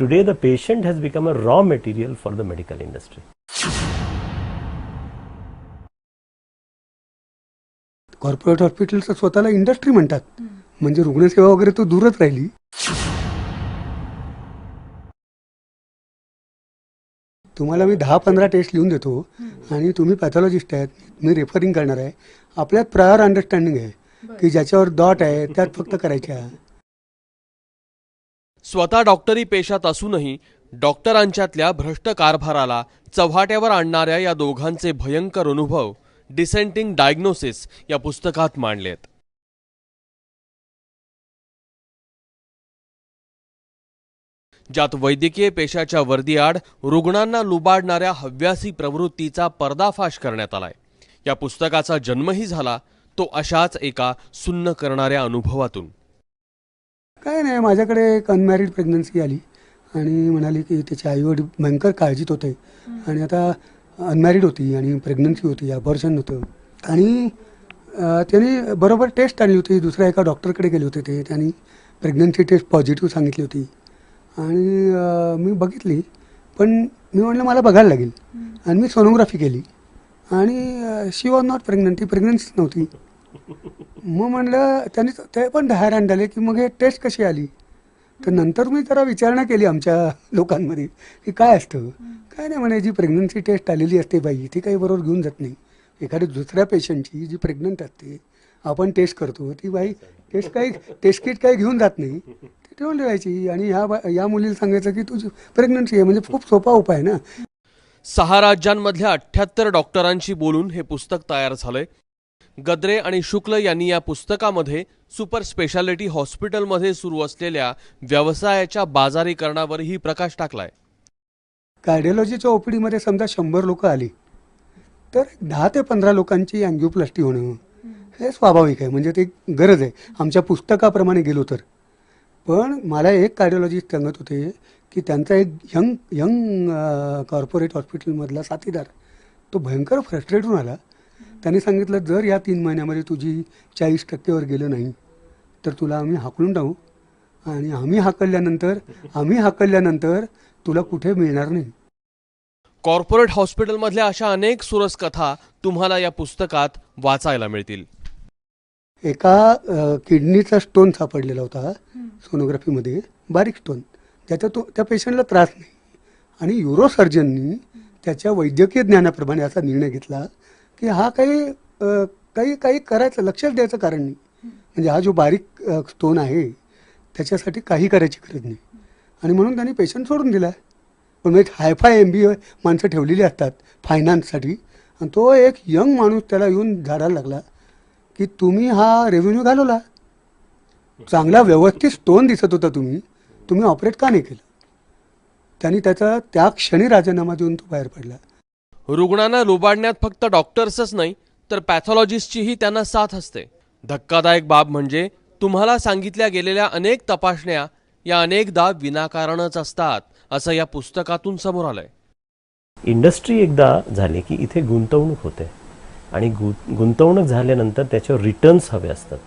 Today, the patient has become a raw material for the medical industry. Corporate हॉस्पिटलचं स्वतःला industry म्हणतात. म्हणजे रुग्णसेवा वगैरे तो दूरच राहिली. तुम्हाला मी दहा पंधरा टेस्ट लिहून देतो. आणि तुम्ही पॅथॉलॉजिस्ट आहेत. मी रेफरिंग करणार आहे. आपल्यात प्रायर अंडरस्टँडिंग आहे. की ज्याच्यावर डॉट आहे त्यात फक्त करायच्या स्वतः डॉक्टरी पेशात असूनही डॉक्टरांच्यातल्या भ्रष्ट कारभाराला चव्हाट्यावर आणणाऱ्या या दोघांचे भयंकर अनुभव डिसेंटिंग डायग्नोसिस या पुस्तकात मांडलेत. ज्यात वैद्यकीय पेशाच्या वर्दीआड रुग्णांना लुबाडणाऱ्या हव्यासी प्रवृत्तीचा पर्दाफाश करण्यात आलाय. या पुस्तकाचा जन्मही झाला तो अशाच एका सुन्न करणाऱ्या अनुभवातून. काय नाही माझ्याकडे एक अनमॅरिड प्रेग्नन्सी आली. आणि म्हणाली की त्याचे आईवडील भयंकर काळजीत होते. आणि आता अनमॅरिड होती आणि प्रेग्नन्सी होती अबॉर्शन होतं आणि त्यांनी बरोबर टेस्ट आणली होती. दुसऱ्या एका डॉक्टरकडे गेले होते ते. त्यांनी प्रेग्नन्सी टेस्ट पॉझिटिव्ह सांगितली होती. आणि मी बघितली. पण मी म्हटलं मला बघायला लागेल. आणि मी सोनोग्राफी केली. आणि शी वॉज नॉट प्रेग्नंट ती प्रेग्नन्सीच नव्हती. मग म्हणलं त्यांनी ते पण हैराण झाले की मग हे टेस्ट कशी आली? तर नंतर मी जरा विचारणा केली आमच्या लोकांमध्ये की काय असतं? काय नाही म्हणे जी प्रेग्नन्सी टेस्ट आलेली असते बाई ती काही बरोबर घेऊन जात नाही. एखाद्या दुसऱ्या पेशंटची जी प्रेग्नंट असते आपण टेस्ट करतो ती बाई टेस्ट काही टेस्ट किट काही घेऊन जात नाही. ती ठेवून ठेवायची. आणि ह्या बा- या मुलीला सांगायचं की तुझी प्रेग्नन्सी आहे म्हणजे खूप सोपा उपाय आहे ना. सहा राज्यांमधल्या अठ्ठ्याहत्तर डॉक्टरांशी बोलून हे पुस्तक तयार झालंय. गद्रे आणि शुक्ल यांनी या पुस्तकामध्ये सुपर स्पेशालिटी हॉस्पिटलमध्ये सुरू असलेल्या व्यवसायाच्या बाजारीकरणावरही प्रकाश टाकलाय. कार्डिओलॉजीच्या ओपीडीमध्ये समजा शंभर लोक आली तर दहा ते पंधरा लोकांची अँग्युप्लास्टी होणं हे स्वाभाविक आहे म्हणजे ते गरज आहे. आमच्या पुस्तकाप्रमाणे गेलो तर. पण मला एक कार्डिओलॉजिस्ट सांगत होते की त्यांचा एक यंग यंग कॉर्पोरेट हॉस्पिटलमधला साथीदार तो भयंकर फ्रस्ट्रेट होऊन आला. त्यांनी सांगितलं जर या तीन महिन्यामध्ये तुझी चाळीस टक्केवर गेलं नाही तर तुला आम्ही हाकलून टाकू. आणि आम्ही हाकलल्यानंतर आम्ही हाकलल्यानंतर तुला कुठे मिळणार नाही. कॉर्पोरेट हॉस्पिटलमधल्या अशा अनेक सुरस कथा तुम्हाला या पुस्तकात वाचायला मिळतील. एका किडनीचा स्टोन सापडलेला होता सोनोग्राफीमध्ये बारीक स्टोन त्याचा तो त्या पेशंटला त्रास नाही. आणि युरोसर्जननी त्याच्या वैद्यकीय ज्ञानाप्रमाणे असा निर्णय घेतला की हा काही काही काही करायचं लक्षच द्यायचं कारण नाही. म्हणजे हा जो बारीक स्टोन आहे त्याच्यासाठी काही करायची गरज नाही. आणि म्हणून त्यांनी पेशंट सोडून दिला. पण म्हणजे हायफाय एम बी माणसं ठेवलेली असतात फायनान्ससाठी आणि तो एक यंग माणूस त्याला येऊन झाडायला लागला की तुम्ही हा रेव्हेन्यू घालवला. चांगला व्यवस्थित स्टोन दिसत होता तुम्ही तुम्ही ऑपरेट का नाही केलं? त्यांनी त्याचा त्या क्षणी राजीनामा देऊन तो बाहेर पडला. रुग्णांना लुबाडण्यात फक्त डॉक्टर्सच नाही तर पॅथॉलॉजिस्टचीही त्यांना साथ असते. धक्कादायक बाब म्हणजे तुम्हाला सांगितल्या गेलेल्या अनेक तपासण्या या अनेकदा विनाकारणच असतात असं या पुस्तकातून समोर आलंय. इंडस्ट्री एकदा झाली की इथे गुंतवणूक होते. आणि गु- गुंतवणूक झाल्यानंतर त्याच्यावर रिटर्न्स हवे असतात.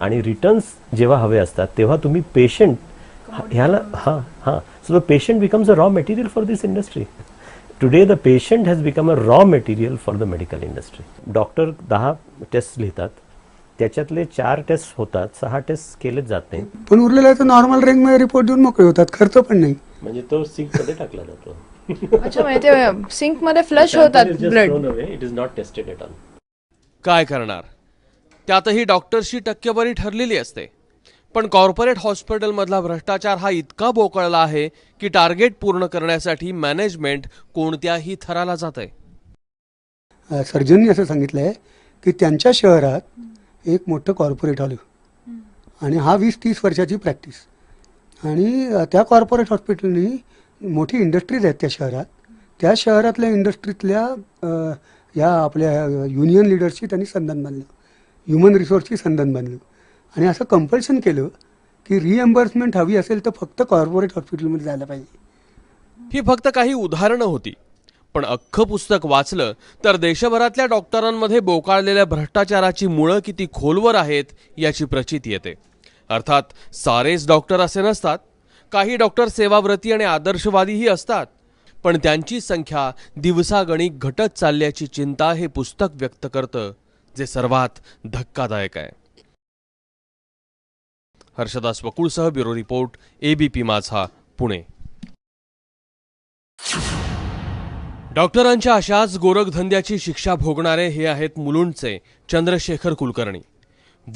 आणि रिटर्न्स जेव्हा हवे असतात तेव्हा तुम्ही पेशंट ह्याला हां हां. So the patient becomes a raw material for this industry today the patient has become a raw material for the medical industry doctor दहा टेस्ट लिहितात. त्याच्यातले चार टेस्ट होतात. सहा टेस्ट केलेच जात नाही पण उरलेल्या तर नॉर्मल रेंजमध्ये रिपोर्ट देऊन मोकळे होतात. खर्च पण नाही. म्हणजे तो सिंकमध्ये टाकला जातो. अच्छा म्हणजे ते सिंकमध्ये फ्लश होतात blood it is not tested at all काय करणार? त्यातही डॉक्टरशी टक्केवारी ठरलेली असते. पण कॉर्पोरेट हॉस्पिटलमधला भ्रष्टाचार हा इतका बोकळला आहे की टार्गेट पूर्ण करण्यासाठी मॅनेजमेंट कोणत्याही थराला जात आहे सर्जननी असं सांगितलं आहे की त्यांच्या शहरात एक मोठं कॉर्पोरेट हॉल आणि हा वीस तीस वर्षाची प्रॅक्टिस. आणि त्या कॉर्पोरेट हॉस्पिटलनी मोठी इंडस्ट्रीज आहेत त्या शहरात. त्या शहरातल्या इंडस्ट्रीतल्या या आपल्या युनियन लिडर्सची त्यांनी संधान बांधलं. ह्युमन रिसोर्सची संधान बांधलं. आणि असं कंपल्शन केलं की रिएम्बर्समेंट हवी असेल तर फक्त कॉर्पोरेट हॉस्पिटलमध्ये जायला पाहिजे. ही फक्त काही उदाहरणं होती. पण अख्खं पुस्तक वाचलं तर देशभरातल्या डॉक्टरांमध्ये बोकाळलेल्या भ्रष्टाचाराची मुळं किती खोलवर आहेत याची प्रचिती येते. अर्थात सारेच डॉक्टर असे नसतात. काही डॉक्टर सेवाव्रती आणि आदर्शवादीही असतात. पण त्यांची संख्या दिवसागणिक घटत चालल्याची चिंता हे पुस्तक व्यक्त करतं जे सर्वात धक्कादायक आहे. हर्षदास वकुळसह bureau report ABP Majha Pune. डॉक्टरांच्या अशाच गोरखधंद्याची शिक्षा भोगणारे हे आहेत मुलुंडचे चंद्रशेखर कुलकर्णी.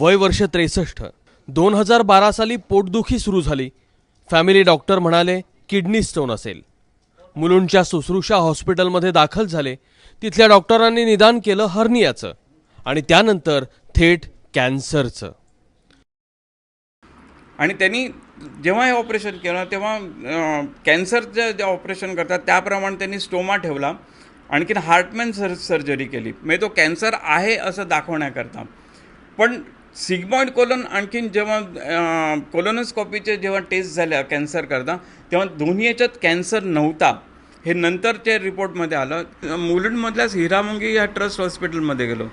वय वर्ष त्रेसष्ट. दोन हजार बारा साली पोटदुखी सुरू झाली. फॅमिली डॉक्टर म्हणाले किडनी स्टोन असेल. मुलुंडच्या सुश्रुषा हॉस्पिटलमध्ये दाखल झाले. तिथल्या डॉक्टरांनी निदान केलं हर्नियाचं. आणि त्यानंतर थेट कॅन्सरचं. आणि त्यांनी जेव्हा हे ऑपरेशन केलं तेव्हा कॅन्सरचं जे ऑपरेशन करतात त्याप्रमाणे त्यांनी स्टोमा ठेवला. आणखीन हार्टमॅन सर सर्जरी केली. म्हणजे तो कॅन्सर आहे असं दाखवण्याकरता. पण सिग्मॉइड कोलन आणखीन जेव्हा कोलोनोस्कॉपीचे जेव्हा टेस्ट झाल्या कॅन्सर करता तेव्हा दोन्ही याच्यात कॅन्सर नव्हता. हे नंतरच्या रिपोर्टमध्ये आलं. मुलुंडमधल्याच हिरामंगी या ट्रस्ट हॉस्पिटलमध्ये गेलो.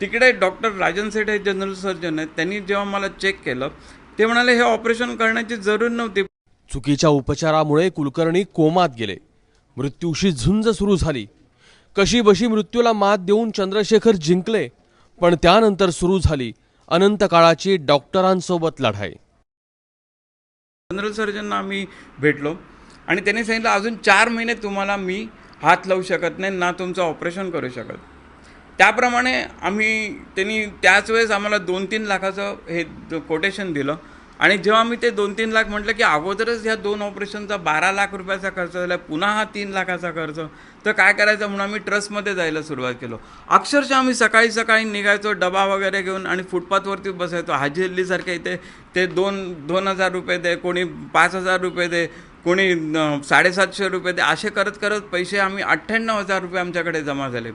तिकडे डॉक्टर राजन सेठ हे जनरल सर्जन आहेत. त्यांनी जेव्हा मला चेक केलं ते म्हणाले हे ऑपरेशन करण्याची जरूर नव्हती. चुकीच्या उपचारामुळे कुलकर्णी कोमात गेले. मृत्यूशी झुंज सुरू झाली. कशी बशी मृत्यूला मात देऊन चंद्रशेखर जिंकले पण त्यानंतर सुरू झाली अनंत काळाची डॉक्टरांसोबत लढाई. जनरल सर्जनना आम्ही भेटलो आणि त्यांनी सांगितलं अजून चार महिने तुम्हाला मी हात लावू शकत नाही ना तुमचं ऑपरेशन करू शकत. त्याप्रमाणे आम्ही त्यांनी त्याच वेळेस आम्हाला दोन तीन लाखाचं हे कोटेशन दिलं. आणि जेव्हा मी ते दोन तीन लाख म्हटलं की अगोदरच ह्या दोन ऑपरेशनचा बारा लाख रुपयाचा खर्च झाला पुन्हा हा तीन लाखाचा खर्च तर काय करायचं म्हणून आम्ही ट्रस्टमध्ये जायला सुरुवात केलो. अक्षरशः आम्ही सकाळी सकाळी निघायचो डबा वगैरे घेऊन आणि फुटपाथवरती बसायचो. हाजी हल्लीसारखे इथे ते दोन दोन हजार रुपये दे कोणी पाच हजार रुपये दे कोणी साडेसातशे रुपये दे असे करत करत पैसे आम्ही अठ्ठ्याण्णव हजार रुपये आमच्याकडे जमा झाले.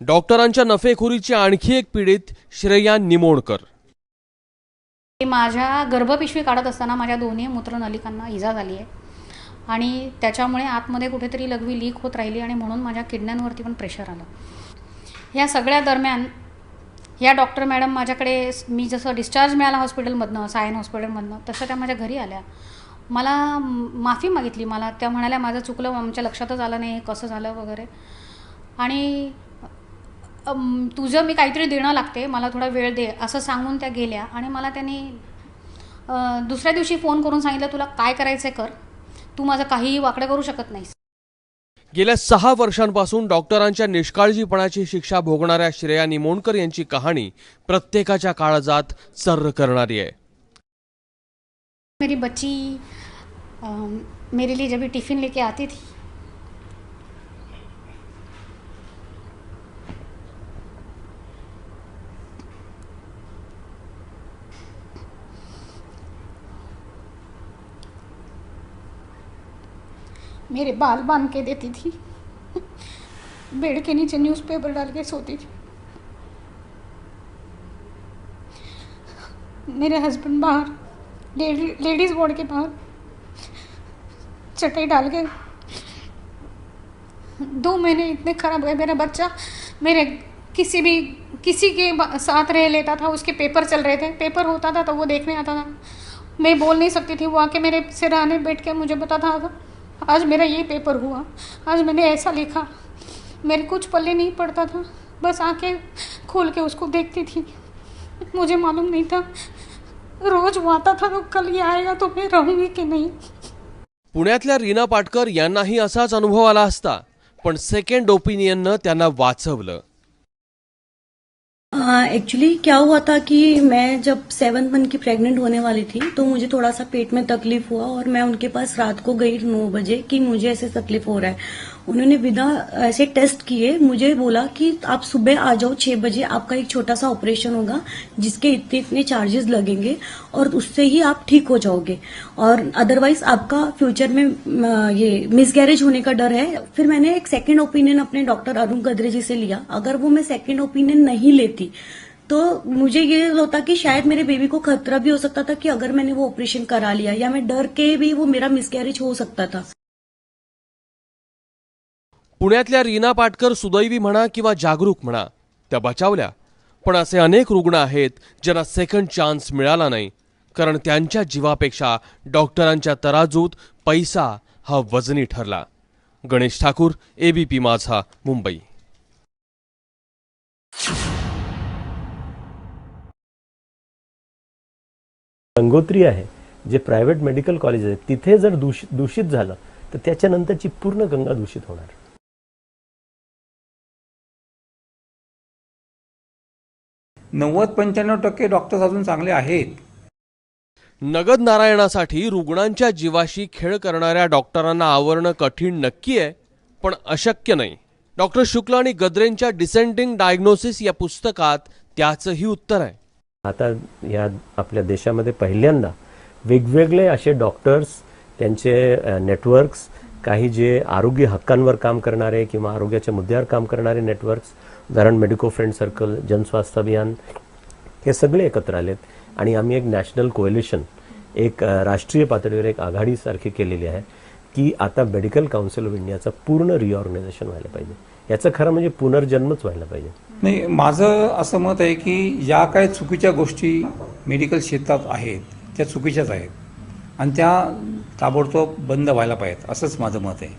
डॉक्टरांच्या नफेखोरीची आणखी एक पीडित श्रेया निमोणकर. माझ्या गर्भपिशवी काढत असताना माझ्या दोन्ही मूत्रनलिकांना इजा झाली आहे आणि त्याच्यामुळे आतमध्ये कुठेतरी लघवी लीक होत राहिली आणि म्हणून माझ्या किडण्यांवरती पण प्रेशर आलं. या सगळ्या दरम्यान या डॉक्टर मॅडम माझ्याकडे मी जसं डिस्चार्ज मिळाला हॉस्पिटलमधनं सायन हॉस्पिटलमधनं तसं त्या माझ्या घरी आल्या. मला माफी मागितली मला त्या म्हणाल्या माझं चुकलं आमच्या लक्षातच आलं नाही कसं झालं वगैरे? आणि तुझं मी काहीतरी देणं लागते मला थोडा वेळ दे असं सांगून त्या गेल्या. आणि मला त्यांनी दुसऱ्या दिवशी फोन करून सांगितलं तुला काय करायचं कर. तू माझं काहीही वाकडं करू शकत नाहीस. गेल्या सहा वर्षांपासून डॉक्टरांच्या निष्काळजीपणाची शिक्षा भोगणाऱ्या श्रेया निमोणकर यांची कहाणी प्रत्येकाच्या काळजात सर्र करणारी आहे. मेरी बच्ची मेरे लिए जब टिफ़िन लेके आती थी मेरे बाल बाँध के देती थी। बेड के नीचे न्यूज़पेपर डाल के सोती थी। मेरे हस्बैंड बाहर लेडी लेडीज़ वार्ड के बाहर, चटाई डाल के, दो महीने इतने खराब गए मेरा बच्चा मेरे किसी भी, किसी के साथ रह लेता था, उसके पेपर चल रहे थे। पेपर होता था तो वो देखने आता था। मैं बोल नहीं सकती थी, वो आके मेरे सिरहाने बैठ के मुझे बताता था। आज मेरा ये पेपर हुआ। आज मैंने ऐसा लिखा। मेरे कुछ पल्ले नहीं पड़ता था। बस आंखें खोल के उसको देखती थी। मुझे मालूम नहीं था। रोज वाता था तो कल ये आएगा तो मैं रहूंगी कि नहीं। पुण्यातल्या रीना पाटकर यांनाही असाच अनुभव आला असता पण सेकंड ओपिनियननं त्यांना वाचवलं. एक्चुअली uh, क्या हुआ था कि मैं जब सेवन मंथ की प्रेग्नेंट होने वाली थी तो मुझे थोड़ा सा पेट में तकलीफ़ हुआ और मैं उनके पास रात को गई नौ बजे कि मुझे ऐसे तकलीफ़ हो रहा है। उन्होंने बिना ऐसे टेस्ट किए मुझे बोला कि आप सुबह आ जाओ, छह बजे आपका एक छोटा सा ऑपरेशन होगा, जिसके इतने इतने चार्जेस लगेंगे और उससे ही आप ठीक हो जाओगे। और अदरवाइज़ आपका फ्यूचर में ये मिसगैरेज होने का डर है। फिर मैंने एक सेकेंड ओपिनियन अपने डॉक्टर अरुण गदरे जी से लिया। अगर वो मैं सेकेंड ओपिनियन नहीं लेती तो मुझे ये होता कि शायद मेरे बेबी को खतरा भी हो सकता था कि अगर मैंने वो ऑपरेशन करा लिया, या मैं डर के भी वो मेरा मिसकैरेज हो सकता था। पुण्यातल्या रीना पाटकर सुदैवी म्हणा किंवा जागरूक म्हणा त्या बचावल्या. पण असे अनेक रुग्ण आहेत ज्यांना सेकंड चान्स मिळाला नाही कारण त्यांच्या जीवापेक्षा डॉक्टरांच्या तराजूत पैसा हा वजनी ठरला. गणेश ठाकूर एबीपी माझा मुंबई. गंगोत्री आहे जे प्रायव्हेट मेडिकल कॉलेज आहे तिथे जर दूषित दूषित झालं तर त्याच्यानंतरची पूर्ण गंगा दूषित होणार. नव्वद पंच्याण्णव टक्के डॉक्टर्स अजून चांगले आहेत. नगद नारायणासाठी रुग्णांच्या जीवाशी खेळ करणाऱ्या डॉक्टरांना आवरणं कठीण नक्की आहे पण अशक्य नाही. डॉक्टर शुक्ल आणि गद्रेंच्या डिसेंडिंग डायग्नोसिस या पुस्तकात त्याचंही उत्तर आहे. आता या आपल्या देशामध्ये पहिल्यांदा वेगवेगळे असे डॉक्टर्स त्यांचे नेटवर्क्स काही जे आरोग्य हक्कांवर काम करणारे किंवा आरोग्याच्या मुद्द्यावर काम करणारे नेटवर्क्स उदाहरण मेडिको फ्रेंड सर्कल जनस्वास्थ्य अभियान हे सगळे एकत्र आलेत. आणि आम्ही एक नॅशनल कोएलिशन एक राष्ट्रीय पातळीवर एक आघाडीसारखी केलेली आहे की आता मेडिकल काउन्सिल ऑफ इंडियाचं पूर्ण रिऑर्गनायझेशन व्हायला पाहिजे. याचं खरं म्हणजे पुनर्जन्मच व्हायला पाहिजे. नाही माझं असं मत आहे की ज्या काय चुकीच्या गोष्टी मेडिकल क्षेत्रात आहेत त्या चुकीच्याच आहेत. आणि त्या ताबडतोब बंद व्हायला पाहिजेत असंच माझं मत आहे.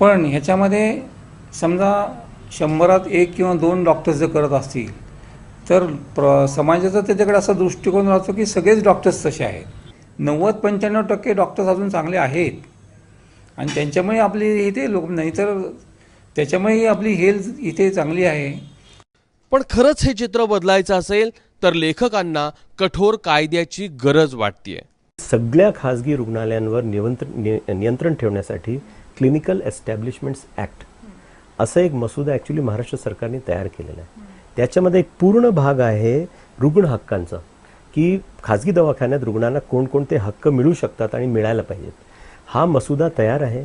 पण ह्याच्यामध्ये समजा शंभरात एक किंवा दोन डॉक्टर्स जर करत असतील तर प्र समाजाचा त्याच्याकडे असा दृष्टिकोन राहतो की सगळेच डॉक्टर्स तसे आहेत. नव्वद पंच्याण्णव टक्के डॉक्टर्स अजून चांगले आहेत. आणि त्यांच्यामुळे आपली इथे लोक नाहीतर त्याच्यामुळे आपली हेल्थ इथे चांगली आहे. पण खरंच हे चित्र बदलायचं असेल तर लेखकांना कठोर कायद्याची गरज वाटते सगळ्या खाजगी रुग्णालयांवर नियंत्रण नियंत्रण ठेवण्यासाठी क्लिनिकल एस्टॅब्लिशमेंट्स ॲक्ट असं एक मसुदा ॲक्च्युली महाराष्ट्र सरकारने तयार केलेला आहे. त्याच्यामध्ये एक पूर्ण भाग आहे रुग्ण हक्कांचा की खाजगी दवाखान्यात रुग्णांना कोणकोणते हक्क मिळू शकतात आणि मिळायला पाहिजेत. हा मसुदा तयार आहे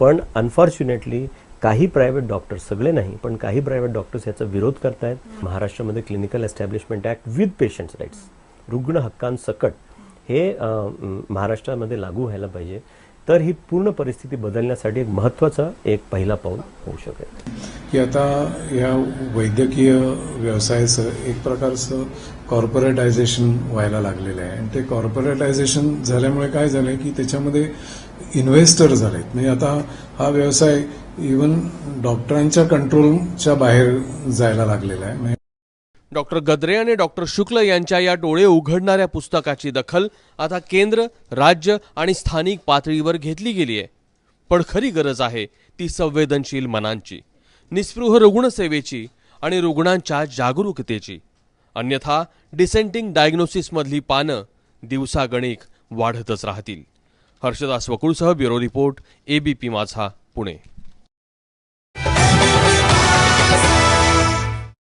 पण अनफॉर्च्युनेटली काही प्रायव्हेट डॉक्टर्स सगळे नाही पण काही प्रायव्हेट डॉक्टर्स याचा विरोध करतायत. महाराष्ट्रामध्ये clinical establishment act with patients rights रुग्ण हक्कांसकट हे महाराष्ट्रामध्ये लागू व्हायला पाहिजे. तर ही पूर्ण परिस्थिती बदलण्यासाठी एक महत्त्वाचा एक पहिला पाऊल होऊ शकेल. की आता या वैद्यकीय व्यवसायाचं एक प्रकारचं कॉर्पोरेटायझेशन व्हायला लागलेलं आहे. आणि ते कॉर्पोरेटायझेशन झाल्यामुळे काय झालंय की त्याच्यामध्ये इन्व्हेस्टर झालेत. म्हणजे आता हा व्यवसाय इवन डॉक्टरांच्या कंट्रोलच्या बाहेर जायला लागलेला आहे. डॉक्टर गद्रे आणि डॉक्टर शुक्ल यांच्या या डोळे उघडणाऱ्या पुस्तकाची दखल आता केंद्र राज्य आणि स्थानिक पातळीवर घेतली गेली आहे. पण खरी गरज आहे ती संवेदनशील मनांची निस्पृह रुग्णसेवेची आणि रुग्णांच्या जागरूकतेची. अन्यथा डिसेंटिंग डायग्नोसिसमधली पानं दिवसागणिक वाढतच राहतील. हर्षदास वकुळसह bureau report ABP Majha Pune.